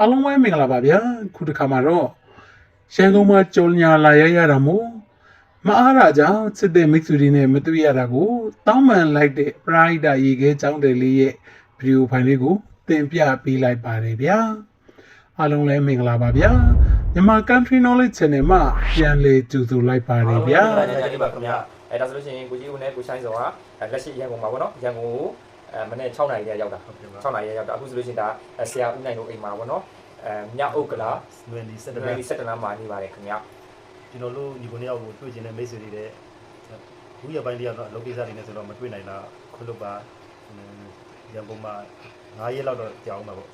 အားလုံးပဲမင်္ဂလာပါဗျာခုတစ်ခါမှာတော့ရန်ကုန်မှာကြော်ညာလာရရတာမို့မအားတာကြောင့်စစ်တဲ့မိတ်ဆွေတွေနဲ့မတွေ့ရတာကိုတောင်းပန်လိုက်တဲ့ပရိုက်တာရေခဲចောင်းတယ်လေးရဲ့ဗီဒီယိုဖိုင်လေးကိုတင်ပြပေးလိုက်ပါတယ်ဗျာအားလုံးလည်းမင်္ဂလာပါဗျာမြန်မာ Country Knowledge Channel မှာပြန်လည်ကြိုဆိုလိုက်ပါတယ်ဗျာဟုတ်ကဲ့ကျေးဇူးပါခင်ဗျာအဲဒါဆိုလို့ရှိရင်ကိုကြီးဦးနဲ့ကိုရှိုင်းစောကအဲလက်ရှိရန်ကုန်မှာပေါ့နော်ရန်ကုန်ကိုအဲ မနေ့6နာရီတည်းရောက်တာဟုတ်ကဲ့ပါ6နာရီတည်းရောက်တာအခုဆိုလို့ရှိရင်ဒါအဲဆရာဦးနိုင်တို့အိမ်မှာပေါ့နော်အဲမြအုပ်ကလာလွယ်လီစက်တတမမန်န်ဒီ7လမ်းမှာနေပါတယ်ခင်ဗျာကျွန်တော်တို့ညီကိုနှစ်ယောက်ကိုတွေ့ကျင်တဲ့မိတ်ဆွေတွေတဲ့ဘူးရပိုင်းလေးကတော့အလုပ်ကိစ္စတွေနဲ့ဆိုတော့မတွေ့နိုင်တာခွလို့ပါရန်ကုန်မှာ9ရက်လောက်တော့ကြာအောင်ပါပေါ့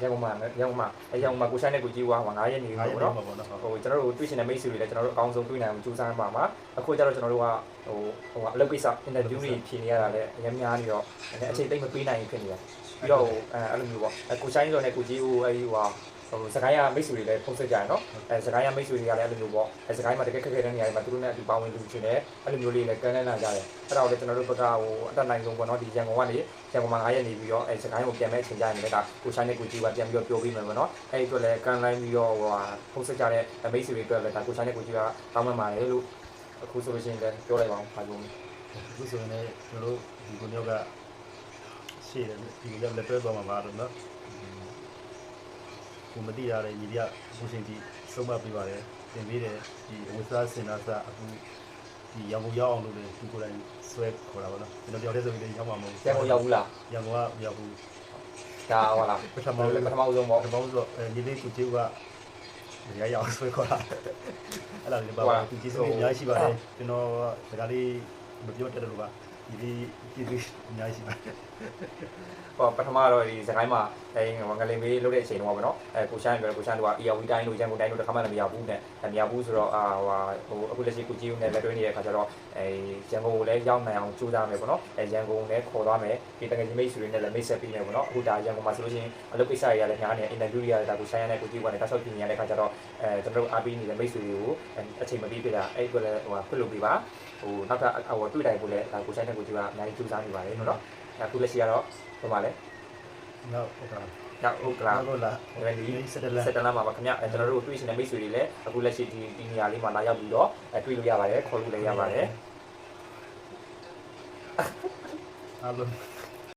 ရန်ကုန်မှာရန်ကုန်မှာအဲရန်ကုန်မှာကိုရှိုင်းနဲ့ကိုကြီးဦးကဟို9ရက်နေ9ပြီရက်ပေါ့လောက်နော်ပါပေါ့နော်ဟိုကျွန်တော်တို့တွေ့ရှင်တဲ့မိတ်ဆွေတွေလည်းကျွန်တော်တို့အကောင်းဆုံးတွေ့နိုင်အောင်ကြိုးစားပါမှာအခုကျတော့ကျွန်တော်တို့ကဟိုဟိုအလုပ်ကိစ္စ interview တွေဖြေနေရတာလည်းအများများနေတော့အချိန်သိမ့်မပေးနိုင်ဖြစ်နေတယ်ပြီးတော့အဲအဲ့လိုမျိုးပေါ့အဲကိုရှိုင်းစောနဲ့ကိုကြီးဦးအဲဒီဟို ဟိုစကိုင်းရမိတ်ဆွေတွေလည်းဖုန်းဆက်ကြရနော်အဲစကိုင်းရမိတ်ဆွေတွေကလည်းအဲ့လိုမျိုးပေါ့အဲစကိုင်းမှာတကယ်ခက်ခဲတဲ့နေရာတွေမှာသူတို့နဲ့အတူပါဝင်လူချင်းတယ်အဲ့လိုမျိုးလေးလည်းကမ်းလှမ်းလာကြတယ်အဲ့ဒါကိုလည်းကျွန်တော်တို့ဘက်ကဟိုအတက်နိုင်ဆုံးပေါ့နော်ဒီရန်ကုန်ကနေရန်ကုန်မှာ9ရက်နေပြီးတော့အဲစကိုင်းကိုပြန်မဲ့အချိန်ကြရင်လည်းဒါကိုရှိုင်းနဲ့ကိုကြီးကပြန်ပြီးတော့ပြောပြီးမယ်ပေါ့နော်အဲ့ဒီအတွက်လည်းကမ်းလှမ်းပြီးတော့ဟိုဟာဖုန်းဆက်ကြတဲ့မိတ်ဆွေတွေအတွက်လည်းဒါကိုရှိုင်းနဲ့ကိုကြီးကတောင်းပန်ပါတယ်လို့အခုဆိုလို့ရှိရင်လည်းပြောလိုက်ပါအောင်ပါလို့အခုဆိုရင်လည်းကျွန်တော်တို့ညီကိုနှစ်ယောက်ကရှေ့တယ်ဒီကလက်တွဲသွားမှာပါတော့နော် ကိုမတိရတဲ့ညီပြအခုချိန်ထိဆုံးမပေးပါတယ်တင်ပေးတယ်ဒီအဝတ်စားစင်နာစအခုဒီရန်ကုန်ရောက်အောင်လို့လည်းဒီကိုယ်တိုင်ဆွဲခေါ်တာပါနော်ကျွန်တော်တယောက်တည်းဆိုရင်ရောက်မှာမဟုတ်ရန်ကုန်ရောက်ဘူးလားရန်ကုန်ကရောက်ဘူးဒါဟုတ်လားပထမပဆုံးထမဆုံးပေါ့ပထမဆုံးအဲညီလေးကိုကျေးကရရအောင်ဆွဲခေါ်တာအဲ့ဒါလေးပါပါသူကျေးဇူးအများကြီးရှိပါတယ်ကျွန်တော်စကားလေးမပြောတတ်တယ်လို့ပါ ဒီလေးကျေးဇူးအများကြီးရှိပါတယ်ဟောပထမတော့ဒီစကိုင်းမှာအဲငလင်မေးလုပ်တဲ့အချိန်တော့ဗောနော်အဲကိုရှိုင်းပြောကိုရှိုင်းတို့က ERV တိုင်းတို့ရန်ကုန်တိုင်းတို့တစ်ခါမှလည်းမရဘူးနဲ့မရဘူးဆိုတော့အာဟိုဟိုအခုလက်ရှိကိုကြီးဦးနဲ့လက်တွဲနေတဲ့ခါကျတော့အဲရန်ကုန်ကိုလည်းရောက်နိုင်အောင်ကြိုးစားမယ်ဗောနော်အဲရန်ကုန်လည်းခေါ်သွားမယ်ဒီတကယ်ကြီးမိတ်ဆွေတွေနဲ့လည်းမိတ်ဆက်ပေးမယ်ဗောနော်အခုဒါရန်ကုန်မှာဆိုလို့ရှိရင်အလုပ်ကိစ္စတွေရတယ်ညားနေအင်တာဗျူးတွေရတယ်ဒါကိုရှိုင်းရတဲ့ကိုကြီးကလည်းတောက်လျှောက်ပြင်ရတဲ့ခါကျတော့အဲကျွန်တော်တို့အားပေးနေတဲ့မိတ်ဆွေတွေကိုအချိန်မပြီးပြတာအဲ့အတွက်လည်းဟိုခွင့်လုပ်ပေးပါ ဟိုနောက်ထပ်ဟိုတွေ့တိုင်းကိုလည်းဒါကိုရှိုင်းတဲ့ကိုကြီးကအများကြီးကြိုးစားနေပါတယ်နော်အခုလက်ရှိကတော့ဟိုမှာလည်းနောက်ဟုတ်ကဲ့နောက်ဟုတ်ကလားဟုတ်လားဒီဒီစက်တလန်စက်တလမ်းမှာပါခင်ဗျအဲကျွန်တော်တို့တွေ့ရှင်တဲ့မိတ်ဆွေတွေလည်းအခုလက်ရှိဒီဒီနေရာလေးမှာလာရောက်ပြီးတော့အဲတွေ့လို့ရပါတယ်ခေါ်လို့လည်းရပါတယ်အားလုံး